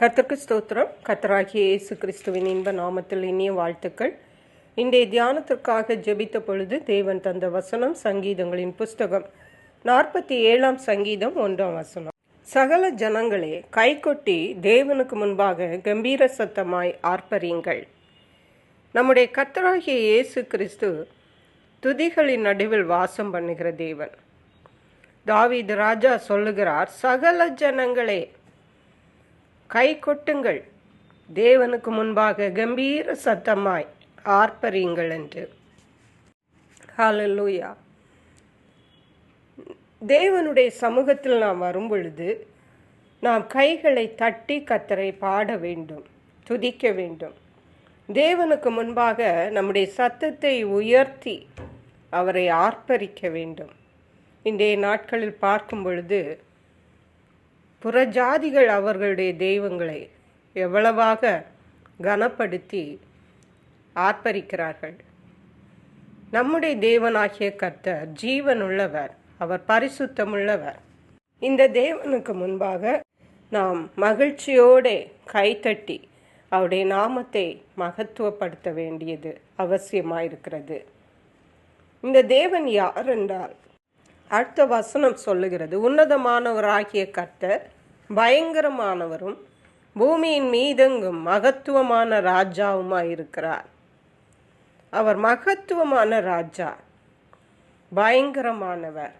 கர்த்தருக்கு ஸ்தோத்திரம். கர்த்தராகிய இயேசு கிறிஸ்துவின் இன்ப நாமத்தில் இனிய வாழ்த்துக்கள். இன்றைய தியானத்திற்காக ஜெபித்த பொழுது தேவன் தந்த வசனம் சங்கீதங்களின் புஸ்தகம். நாற்பத்தி ஏழாம் சங்கீதம் ஒன்றாம் வசனம். சகல ஜனங்களே கைகொட்டி தேவனுக்கு முன்பாக கம்பீர சத்தமாய் ஆர்ப்பரியுங்கள். நம்முடைய கர்த்தராகிய இயேசு கிறிஸ்து துதிகளின் நடுவில் வாசம் பண்ணுகிற தேவன். தாவீது ராஜா சொல்லுகிறார் சகல ஜனங்களே கை கொட்டுங்கள். தேவனுக்கு முன்பாக கம்பீர சத்தமாய் ஆர்ப்பரியுங்கள் என்று. ஹalleluya தேவனுடைய சமூகத்தில் நாம் வரும் பொழுது நாம் கைகளை தட்டி கத்தரை பாட வேண்டும் துதிக்க வேண்டும். தேவனுக்கு முன்பாக நம்முடைய சத்தத்தை உயர்த்தி அவரை ஆர்ப்பரிக்க வேண்டும். இன்றைய நாட்களில் பார்க்கும் பொழுது புறஜாதிகள் அவர்களுடைய தெய்வங்களை எவ்வளவாக கனப்படுத்தி ஆர்ப்பரிக்கிறார்கள். நம்முடைய தேவனாகிய கர்த்தர் ஜீவனுள்ளவர் அவர் பரிசுத்தமுள்ளவர். இந்த தேவனுக்கு முன்பாக நாம் மகிழ்ச்சியோடு கைத்தட்டி அவருடைய நாமத்தை மகத்துவப்படுத்த வேண்டியது அவசியமாயிருக்கிறது. இந்த தேவன் யார் என்றால் அடுத்த வசனம் சொல்லுகிறது. உன்னதமானவராகிய கர்த்தர் பயங்கரமானவரும் பூமியின் மீதெங்கும் மகத்துவமான ராஜாவுமாய் இருக்கிறார் அவர் மகத்துவமான ராஜா பயங்கரமானவர்.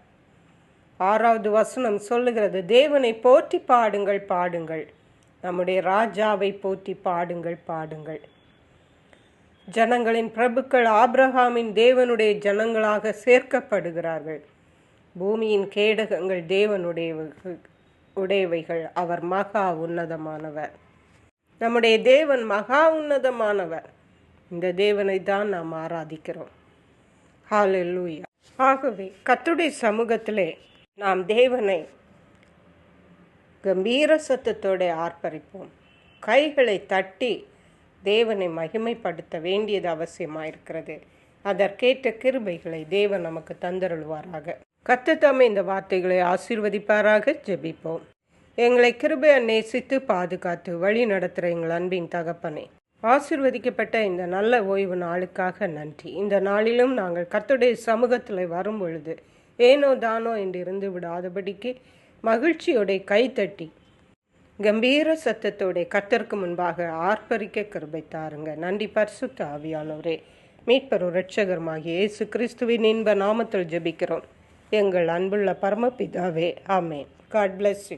ஆறாவது வசனம் சொல்லுகிறது தேவனை போற்றி பாடுங்கள் பாடுங்கள். நம்முடைய ராஜாவை போற்றி பாடுங்கள் பாடுங்கள். ஜனங்களின் பிரபுக்கள் ஆப்ரஹாமின் தேவனுடைய ஜனங்களாக சேர்க்கப்படுகிறார்கள். பூமியின் கேடகங்கள் தேவனுடைய உடையவைகள். அவர் மகா உன்னதமானவர். நம்முடைய தேவன் மகா உன்னதமானவர். இந்த தேவனை தான் நாம் ஆராதிக்கிறோம். ஹalleluya ஆகவே கத்துடைய சமூகத்திலே நாம் தேவனை கம்பீர சத்தத்தோடு ஆர்ப்பரிப்போம். கைகளை தட்டி தேவனை மகிமைப்படுத்த வேண்டியது அவசியமாயிருக்கிறது. அதற்கேற்ற கிருபைகளை தேவன் நமக்கு தந்தருள்வாராக. கத்தத்தாமே இந்த வார்த்தைகளை ஆசீர்வதிப்பாராக ஜெபிப்போம். எங்களை கிருபையை நேசித்து பாதுகாத்து வழி நடத்துகிற எங்கள் அன்பின் தகப்பனே ஆசிர்வதிக்கப்பட்ட இந்த நல்ல ஓய்வு நாளுக்காக நன்றி. இந்த நாளிலும் நாங்கள் கத்துடைய சமூகத்தில் வரும் பொழுது ஏனோ தானோ என்று இருந்து விடாதபடிக்கு மகிழ்ச்சியோட கைத்தட்டி கம்பீர சத்தத்தோட கத்தருக்கு முன்பாக ஆர்ப்பரிக்க கிருபை தாருங்க. நன்றி பரிசுத்த ஆவியானவரே மீட்பர் இரட்சகருமாகிய இயேசு கிறிஸ்துவின் இன்ப நாமத்தில் ஜெபிக்கிறோம். எங்கள் அன்புள்ள பரமபிதாவே ஆமேன். God bless you